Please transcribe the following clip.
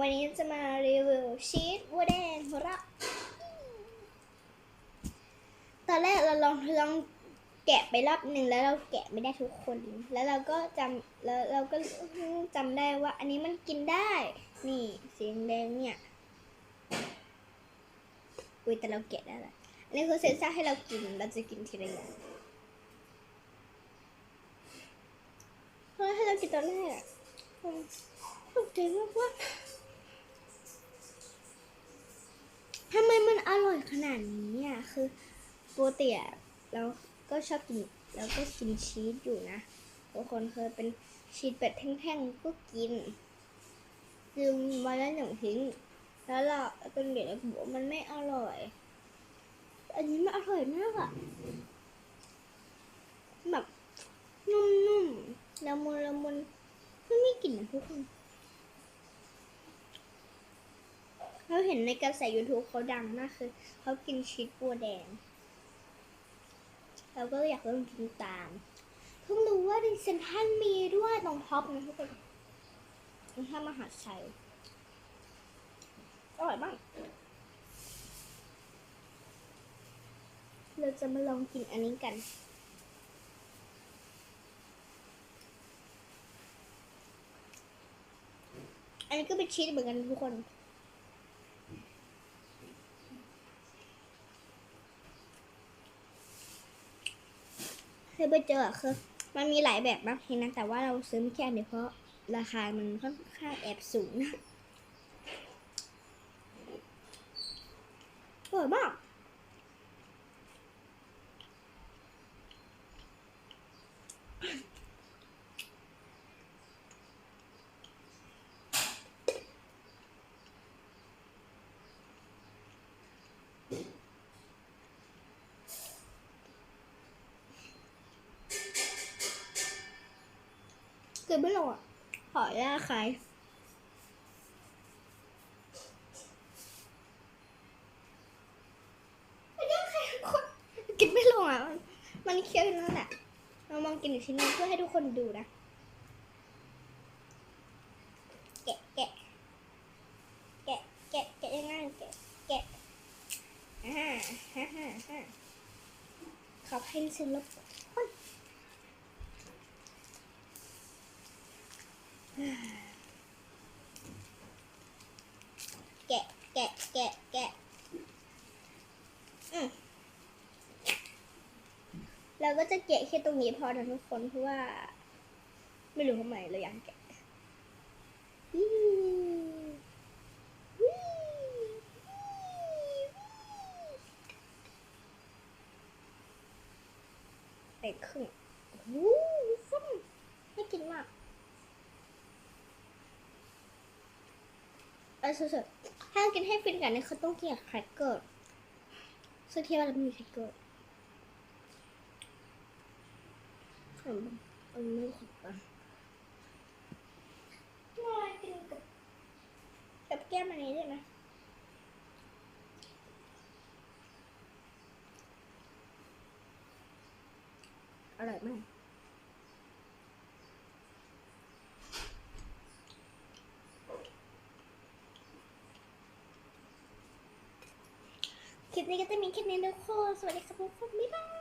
วันนี้จะมารีวิวชีสวัวแดงหัวเราะตอนแรกเราลองลองแกะไปรอบหนึ่งแล้วเราแกะไม่ได้ทุกคน แล้วเราก็จำแล้วเราก็จำได้ว่า อันนี้มันกินได้ นี่สีแดงเนี่ยอุ้ยแต่เราแกะได้ละอันนี้คือเซนซ่าให้เรากินเราจะกินทีละอย่างเพราะให้เรากินตอนแรกอะอืมตกใจมากว่าทำไมมันอ ร่อยขนาดนี้อะคือปกติเราก็ชอบกินแล้วก็กินชีสอยู่นะทุกคนเคยเป็นชีสเป็ดแท่งๆก็กินลืมมาแล้วหนึ่งทิ้งแล้วเราเป็นเด็กแล้วบอกว่ามันไม่อร่อย อันนี้มันอร่อยมากอะแบบนุ่มๆละมุนละมุนไม่มีกลิ่นนะทุกคน เห็นในกระแส YouTube เขาดังมากคือเขากินชีสบัวแดงเราก็อยากลองกินตาม เพิ่งรู้ว่าในเซนทรันมีด้วยตรงท็อปนะทุกคนตรงท่ามหาชัยอร่อยมากเราจะมาลองกินอันนี้กันอันนี้ก็เป็นชีสเหมือนกันทุกคน เคยไปเจอคือมันมีหลายแบบมากทีนะแต่ว่าเราซื้อไม่แค่อันเดียวเพราะราคามันค่อนข้างแอบสูงนะอร่อยมาก เกิดไม่ลงอะ ขอย่าใครกินไม่ลงอะ มันเคี้ยวอยู่นั่นแหละเรามองกินอีกชิ้นนึงเพื่อให้ทุกคนดูนะ แกะแกะแกะแกะแกะยังไงแกะแกะอ่าฮ่าฮ่าฮ่าขอให้เสร็จแล้วเฮ้ยแกะแกะแกะแกะอืม เราก็จะแกะแค่ตรงนี้พอนะทุกคนเพราะว่า ไม่รู้ทำไมเราอยากแกะไปครึ่งโอ้โหฟุ้งไม่กินมากเออสุดๆถ้ากินให้ฟินกันเนี่ยเขาต้องกินกับแครกเกอร์ซึ่งที่ว่าเราไม่มีแครกเกอร์อื มอันนี้ไม่ขบกันน่ากินกับกับแก้มอันนี้ได้ไหมอร่อยมากคลิปนี้ก็จะมีแค่นี้ทุกคนสวัสดีครับทุกคนบ๊ายบาย